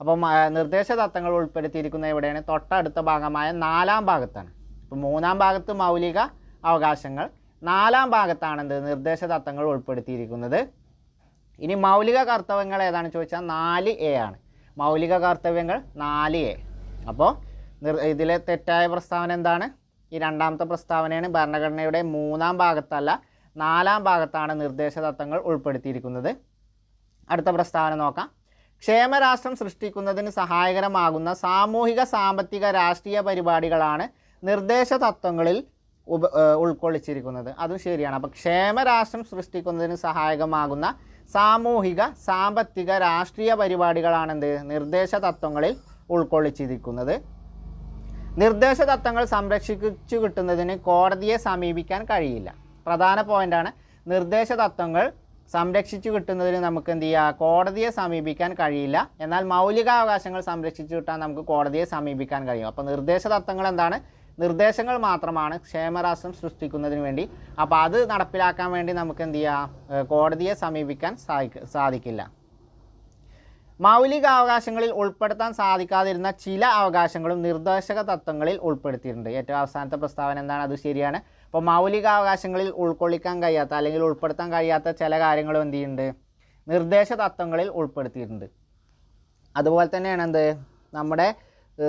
അപ്പം നിർദ്ദേശ തത്വങ്ങൾ ഉൾപ്പെടുത്തിയിരിക്കുന്നത് എവിടെയാണ്? തൊട്ടടുത്ത ഭാഗമായ നാലാം ഭാഗത്താണ്. ഇപ്പം മൂന്നാം ഭാഗത്ത് മൗലിക അവകാശങ്ങൾ നാലാം ഭാഗത്താണ് എന്ത്? നിർദ്ദേശ തത്വങ്ങൾ ഉൾപ്പെടുത്തിയിരിക്കുന്നത്. ഇനി മൗലിക കർത്തവ്യങ്ങൾ ഏതാണെന്ന് ചോദിച്ചാൽ നാല് എ ആണ്. മൗലിക കർത്തവ്യങ്ങൾ നാല് എ അപ്പോൾ ഇതിലെ തെറ്റായ പ്രസ്താവന എന്താണ്? ഈ രണ്ടാമത്തെ പ്രസ്താവനയാണ് ഭരണഘടനയുടെ മൂന്നാം ഭാഗത്തല്ല നാലാം ഭാഗത്താണ് നിർദ്ദേശ തത്വങ്ങൾ ഉൾപ്പെടുത്തിയിരിക്കുന്നത്. അടുത്ത പ്രസ്താവന നോക്കാം. ക്ഷേമരാഷ്ട്രം സൃഷ്ടിക്കുന്നതിന് സഹായകരമാകുന്ന സാമൂഹിക സാമ്പത്തിക രാഷ്ട്രീയ പരിപാടികളാണ് നിർദ്ദേശ തത്വങ്ങളിൽ ഉൾക്കൊള്ളിച്ചിരിക്കുന്നത്. അതും ശരിയാണ്. അപ്പോൾ ക്ഷേമരാഷ്ട്രം സൃഷ്ടിക്കുന്നതിന് സഹായകമാകുന്ന സാമൂഹിക സാമ്പത്തിക രാഷ്ട്രീയ പരിപാടികളാണെന്ത്? നിർദ്ദേശ തത്വങ്ങളിൽ ഉൾക്കൊള്ളിച്ചിരിക്കുന്നത്. നിർദ്ദേശ തത്വങ്ങൾ സംരക്ഷിച്ചു കിട്ടുന്നതിന് കോടതിയെ സമീപിക്കാൻ കഴിയില്ല. പ്രധാന പോയിന്റാണ് നിർദ്ദേശ തത്വങ്ങൾ സംരക്ഷിച്ചു കിട്ടുന്നതിന് നമുക്ക് എന്ത് ചെയ്യുക കോടതിയെ സമീപിക്കാൻ കഴിയില്ല. എന്നാൽ മൗലികാവകാശങ്ങൾ സംരക്ഷിച്ചു കിട്ടാൻ നമുക്ക് കോടതിയെ സമീപിക്കാൻ കഴിയും. അപ്പോൾ നിർദ്ദേശ തത്വങ്ങൾ എന്താണ്? നിർദ്ദേശങ്ങൾ മാത്രമാണ് ക്ഷേമരാഷ്ട്രം സൃഷ്ടിക്കുന്നതിന് വേണ്ടി. അപ്പോൾ അത് നടപ്പിലാക്കാൻ വേണ്ടി നമുക്ക് എന്ത് ചെയ്യാം? കോടതിയെ സമീപിക്കാൻ സാധിക്ക സാധിക്കില്ല. മൗലികാവകാശങ്ങളിൽ ഉൾപ്പെടുത്താൻ സാധിക്കാതിരുന്ന ചില അവകാശങ്ങളും നിർദ്ദേശക തത്വങ്ങളിൽ ഉൾപ്പെടുത്തിയിട്ടുണ്ട്. ഏറ്റവും അവസാനത്തെ പ്രസ്താവന എന്താണ്? അത് ശരിയാണ്. അപ്പോൾ മൗലികാവകാശങ്ങളിൽ ഉൾക്കൊള്ളിക്കാൻ കഴിയാത്ത അല്ലെങ്കിൽ ഉൾപ്പെടുത്താൻ കഴിയാത്ത ചില കാര്യങ്ങളും എന്ത് ചെയ്യുന്നുണ്ട്? നിർദ്ദേശ തത്വങ്ങളിൽ ഉൾപ്പെടുത്തിയിട്ടുണ്ട്. അതുപോലെ തന്നെയാണ് എന്ത്? നമ്മുടെ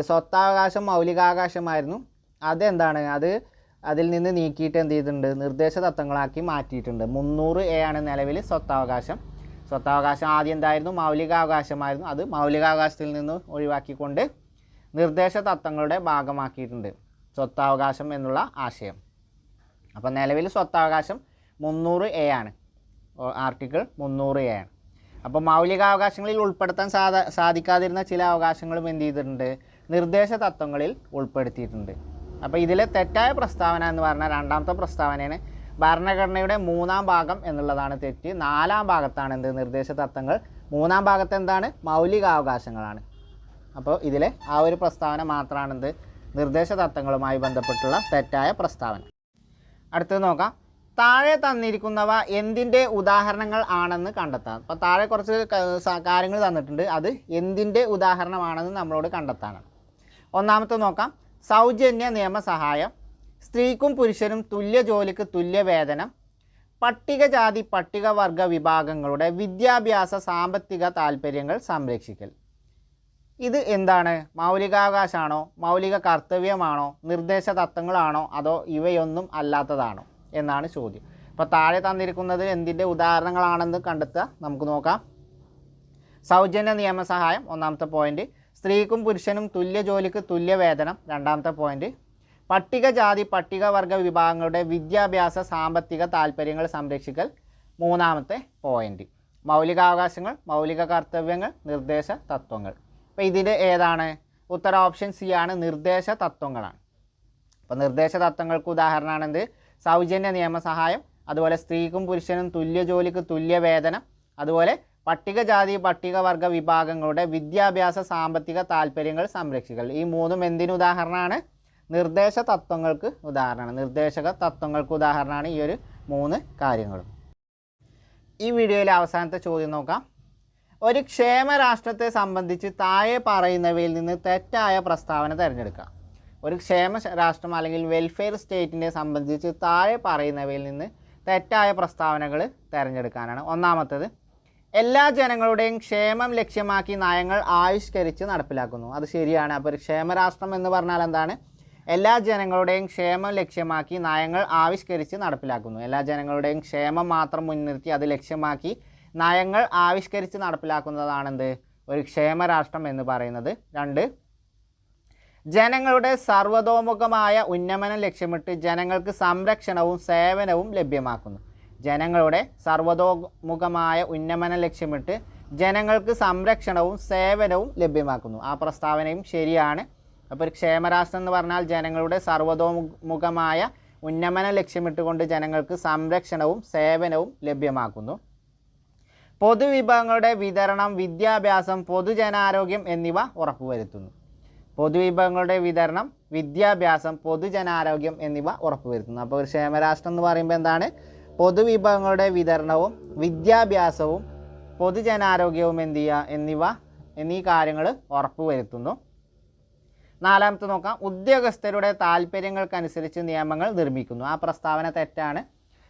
സ്വത്താവകാശം മൗലികാവകാശമായിരുന്നു. അതെന്താണ്? അത് അതിൽ നിന്ന് നീക്കിയിട്ട് എന്ത് ചെയ്തിട്ടുണ്ട്? നിർദ്ദേശ തത്വങ്ങളാക്കി മാറ്റിയിട്ടുണ്ട്. മുന്നൂറ് എ ആണ് നിലവിൽ സ്വത്താവകാശം. സ്വത്താവകാശം ആദ്യം എന്തായിരുന്നു? മൗലികാവകാശമായിരുന്നു. അത് മൗലികാവകാശത്തിൽ നിന്ന് ഒഴിവാക്കിക്കൊണ്ട് നിർദ്ദേശ തത്വങ്ങളുടെ ഭാഗമാക്കിയിട്ടുണ്ട്. സ്വത്താവകാശം എന്നുള്ള ആശയം. അപ്പോൾ നിലവിൽ സ്വത്താവകാശം മുന്നൂറ് എ ആണ്. ആർട്ടിക്കിൾ മുന്നൂറ് എ ആണ്. അപ്പോൾ മൗലികാവകാശങ്ങളിൽ ഉൾപ്പെടുത്താൻ സാധ സാധിക്കാതിരുന്ന ചില അവകാശങ്ങളും എന്ത് ചെയ്തിട്ടുണ്ട്? നിർദ്ദേശ തത്വങ്ങളിൽ ഉൾപ്പെടുത്തിയിട്ടുണ്ട്. അപ്പോൾ ഇതിലെ തെറ്റായ പ്രസ്താവന എന്ന് പറഞ്ഞാൽ രണ്ടാമത്തെ പ്രസ്താവനയാണ്. ഭരണഘടനയുടെ മൂന്നാം ഭാഗം എന്നുള്ളതാണ് തെറ്റ്. നാലാം ഭാഗത്താണ് എന്ത്? നിർദ്ദേശ തത്വങ്ങൾ. മൂന്നാം ഭാഗത്ത് എന്താണ്? മൗലികാവകാശങ്ങളാണ്. അപ്പോൾ ഇതിലെ ആ ഒരു പ്രസ്താവന മാത്രമാണ് എന്ത്? നിർദ്ദേശ തത്വങ്ങളുമായി ബന്ധപ്പെട്ടുള്ള തെറ്റായ പ്രസ്താവന. അടുത്തത് നോക്കാം. താഴെ തന്നിരിക്കുന്നവ എന്തിന്റെ ഉദാഹരണങ്ങൾ ആണെന്ന് കണ്ടെത്താം. അപ്പോൾ താഴെ കുറച്ച് കാര്യങ്ങൾ തന്നിട്ടുണ്ട്. അത് എന്തിന്റെ ഉദാഹരണമാണെന്ന് നമ്മളോട് കണ്ടെത്താനാണ്. ഒന്നാമത്തെ നോക്കാം. സൗജന്യ നിയമസഹായം സ്ത്രീക്കും പുരുഷനും തുല്യ ജോലിക്ക് തുല്യ വേതനം പട്ടികജാതി പട്ടികവർഗ വിഭാഗങ്ങളുടെ വിദ്യാഭ്യാസ സാമ്പത്തിക താൽപ്പര്യങ്ങൾ സംരക്ഷിക്കൽ. ഇത് എന്താണ്? മൗലികാവകാശമാണോ മൗലിക കർത്തവ്യമാണോ? നിർദ്ദേശ തത്വങ്ങളാണോ അതോ ഇവയൊന്നും അല്ലാത്തതാണോ? എന്നാണ് ചോദ്യം. അപ്പോൾ താഴെ തന്നിരിക്കുന്നത് എന്തിന്റെ ഉദാഹരണങ്ങളാണെന്ന് കണ്ടെത്തുക? നമുക്ക് നോക്കാം. സൗജന്യ നിയമസഹായം ഒന്നാമത്തെ പോയിന്റ് സ്ത്രീക്കും പുരുഷനും തുല്യ ജോലിക്ക് തുല്യ വേതനം. രണ്ടാമത്തെ പോയിന്റ് പട്ടികജാതി പട്ടികവർഗ വിഭാഗങ്ങളുടെ വിദ്യാഭ്യാസ സാമ്പത്തിക താൽപ്പര്യങ്ങൾ സംരക്ഷിക്കൽ. മൂന്നാമത്തെ പോയിന്റ് മൗലികാവകാശങ്ങൾ മൗലിക കർത്തവ്യങ്ങൾ നിർദ്ദേശ തത്വങ്ങൾ. അപ്പോൾ ഇതിന്റെ ഏതാണ്? ഉത്തര ഓപ്ഷൻ സി ആണ് നിർദ്ദേശ തത്വങ്ങളാണ്. അപ്പോൾ നിർദ്ദേശ തത്വങ്ങൾക്ക് ഉദാഹരണമാണ് എന്ത്? സൗജന്യ നിയമസഹായം അതുപോലെ സ്ത്രീക്കും പുരുഷനും തുല്യ ജോലിക്ക് തുല്യ വേതനം അതുപോലെ പട്ടികജാതി പട്ടികവർഗ വിഭാഗങ്ങളുടെ വിദ്യാഭ്യാസ സാമ്പത്തിക താല്പര്യങ്ങൾ സംരക്ഷിക്കൽ. ഈ മൂന്നും എന്തിനുദാഹരണമാണ് നിർദ്ദേശ തത്വങ്ങൾക്ക് ഉദാഹരണമാണ്. നിർദ്ദേശക തത്വങ്ങൾക്ക് ഉദാഹരണമാണ് ഈ ഒരു മൂന്ന് കാര്യങ്ങളും. ഈ വീഡിയോയിലെ അവസാനത്തെ ചോദ്യം നോക്കാം. ഒരു ക്ഷേമ രാഷ്ട്രത്തെ സംബന്ധിച്ച് താഴെ പറയുന്നവയിൽ നിന്ന് തെറ്റായ പ്രസ്താവന തിരഞ്ഞെടുക്കുക. ഒരു ക്ഷേമ രാഷ്ട്രം അല്ലെങ്കിൽ വെൽഫെയർ സ്റ്റേറ്റിനെ സംബന്ധിച്ച് താഴെ പറയുന്നവയിൽ നിന്ന് തെറ്റായ പ്രസ്താവനകൾ തിരഞ്ഞെടുക്കാനാണ്. ഒന്നാമത്തേത് എല്ലാ ജനങ്ങളുടെയും ക്ഷേമം ലക്ഷ്യമാക്കി നയങ്ങൾ ആവിഷ്കരിച്ച് നടപ്പിലാക്കുന്നു. അത് ശരിയാണ്. അപ്പോൾ ഒരു ക്ഷേമരാഷ്ട്രം എന്ന് പറഞ്ഞാൽ എന്താണ്? എല്ലാ ജനങ്ങളുടെയും ക്ഷേമം ലക്ഷ്യമാക്കി നയങ്ങൾ ആവിഷ്കരിച്ച് നടപ്പിലാക്കുന്നു. എല്ലാ ജനങ്ങളുടെയും ക്ഷേമം മാത്രം മുൻനിർത്തി അത് ലക്ഷ്യമാക്കി നയങ്ങൾ ആവിഷ്കരിച്ച് നടപ്പിലാക്കുന്നതാണെന്ത് ഒരു ക്ഷേമരാഷ്ട്രം എന്ന് പറയുന്നത്. രണ്ട് ജനങ്ങളുടെ സർവതോമുഖമായ ഉന്നമനം ലക്ഷ്യമിട്ട് ജനങ്ങൾക്ക് സംരക്ഷണവും സേവനവും ലഭ്യമാക്കുന്നു. ജനങ്ങളുടെ സർവതോമുഖമായ ഉന്നമനം ലക്ഷ്യമിട്ട് ജനങ്ങൾക്ക് സംരക്ഷണവും സേവനവും ലഭ്യമാക്കുന്നു. ആ പ്രസ്താവനയും ശരിയാണ്. അപ്പോൾ ഒരു ക്ഷേമരാഷ്ട്രം എന്ന് പറഞ്ഞാൽ ജനങ്ങളുടെ സർവതോമുഖമായ ഉന്നമനം ലക്ഷ്യമിട്ടുകൊണ്ട് ജനങ്ങൾക്ക് സംരക്ഷണവും സേവനവും ലഭ്യമാക്കുന്നു. പൊതുവിഭവങ്ങളുടെ വിതരണം വിദ്യാഭ്യാസം പൊതുജനാരോഗ്യം എന്നിവ ഉറപ്പുവരുത്തുന്നു. പൊതുവിഭവങ്ങളുടെ വിതരണം വിദ്യാഭ്യാസം പൊതുജനാരോഗ്യം എന്നിവ ഉറപ്പുവരുത്തുന്നു. അപ്പോൾ ഒരു ക്ഷേമരാഷ്ട്രം എന്ന് പറയുമ്പോൾ എന്താണ്? പൊതുവിഭവങ്ങളുടെ വിതരണവും വിദ്യാഭ്യാസവും പൊതുജനാരോഗ്യവും എന്ത് ചെയ്യുക എന്നിവ എന്നീ കാര്യങ്ങൾ ഉറപ്പുവരുത്തുന്നു. നാലാമത്തെ നോക്കാം. ഉദ്യോഗസ്ഥരുടെ താല്പര്യങ്ങൾക്കനുസരിച്ച് നിയമങ്ങൾ നിർമ്മിക്കുന്നു. ആ പ്രസ്താവന തെറ്റാണ്.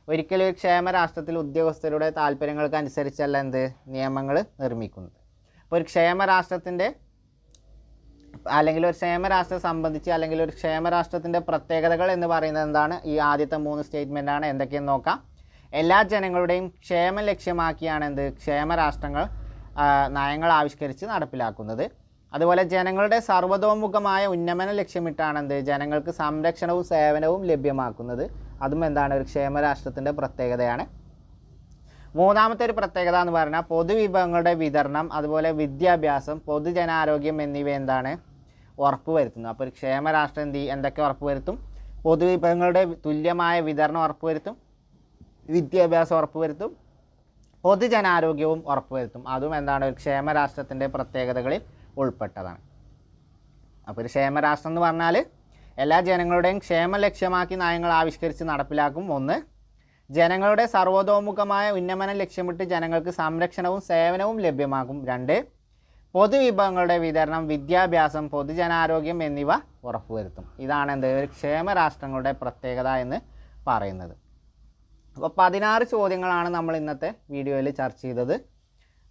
ഒരിക്കലും ഒരു ക്ഷേമ രാഷ്ട്രത്തിൽ ഉദ്യോഗസ്ഥരുടെ താല്പര്യങ്ങൾക്കനുസരിച്ചല്ല എന്ത്? നിയമങ്ങൾ നിർമ്മിക്കുന്നത്. അപ്പോൾ ഒരു ക്ഷേമ രാഷ്ട്രത്തിന്റെ അല്ലെങ്കിൽ ഒരു ക്ഷേമ ക്ഷേമരാഷ്ട്രം സംബന്ധിച്ച് അല്ലെങ്കിൽ ഒരു ക്ഷേമ രാഷ്ട്രത്തിന്റെ പ്രത്യേകതകൾ എന്ന് പറയുന്നത് എന്താണ്? ഈ ആദ്യത്തെ മൂന്ന് സ്റ്റേറ്റ്മെന്റ് ആണ് എന്തൊക്കെയെന്ന് നോക്കാം. എല്ലാ ജനങ്ങളുടെയും ക്ഷേമം ലക്ഷ്യമാക്കിയാണ് എന്ത്? ക്ഷേമരാഷ്ട്രങ്ങൾ നയങ്ങൾ ആവിഷ്കരിച്ച് നടപ്പിലാക്കുന്നത്. അതുപോലെ ജനങ്ങളുടെ സർവതോമുഖമായ ഉന്നമനം ലക്ഷ്യമിട്ടാണ് എന്ത്? ജനങ്ങൾക്ക് സംരക്ഷണവും സേവനവും ലഭ്യമാക്കുന്നത്. അതും എന്താണ്? ഒരു ക്ഷേമരാഷ്ട്രത്തിന്റെ പ്രത്യേകതയാണ്. മൂന്നാമത്തെ ഒരു പ്രത്യേകത എന്ന് പറഞ്ഞാൽ പൊതുവിഭവങ്ങളുടെ വിതരണം അതുപോലെ വിദ്യാഭ്യാസം പൊതുജനാരോഗ്യം എന്നിവ എന്താണ്? ഉറപ്പ് ഉറപ്പുവരുത്തുന്നു. അപ്പോൾ ഒരു ക്ഷേമരാഷ്ട്രം എന്ത് എന്തൊക്കെ ഉറപ്പുവരുത്തും? പൊതുവിഭവങ്ങളുടെ തുല്യമായ വിതരണം ഉറപ്പുവരുത്തും. വിദ്യാഭ്യാസം ഉറപ്പുവരുത്തും പൊതുജനാരോഗ്യവും ഉറപ്പുവരുത്തും. അതും എന്താണ്? ഒരു ക്ഷേമരാഷ്ട്രത്തിന്റെ പ്രത്യേകതകളിൽ ഉൾപ്പെട്ടതാണ്. അപ്പോൾ ഒരു ക്ഷേമരാഷ്ട്രം എന്ന് പറഞ്ഞാൽ എല്ലാ ജനങ്ങളുടെയും ക്ഷേമം ലക്ഷ്യമാക്കി നയങ്ങൾ ആവിഷ്കരിച്ച് നടപ്പിലാക്കും. ഒന്ന് ജനങ്ങളുടെ സർവതോമുഖമായ ഉന്നമനം ലക്ഷ്യമിട്ട് ജനങ്ങൾക്ക് സംരക്ഷണവും സേവനവും ലഭ്യമാക്കും. രണ്ട് പൊതുവിഭവങ്ങളുടെ വിതരണം വിദ്യാഭ്യാസം പൊതുജനാരോഗ്യം എന്നിവ ഉറപ്പുവരുത്തും. ഇതാണ് എന്ത്? ഒരു ക്ഷേമരാഷ്ട്രങ്ങളുടെ പ്രത്യേകത എന്ന് പറയുന്നത്. അപ്പോൾ പതിനാറ് ചോദ്യങ്ങളാണ് നമ്മൾ ഇന്നത്തെ വീഡിയോയിൽ ചർച്ച ചെയ്തത്.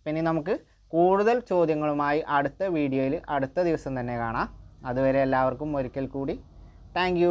പിന്നെ നമുക്ക് കൂടുതൽ ചോദ്യങ്ങളുമായി അടുത്ത വീഡിയോയിൽ അടുത്ത ദിവസം തന്നെ കാണാം. അതുവരെ എല്ലാവർക്കും ഒരിക്കൽ കൂടി താങ്ക്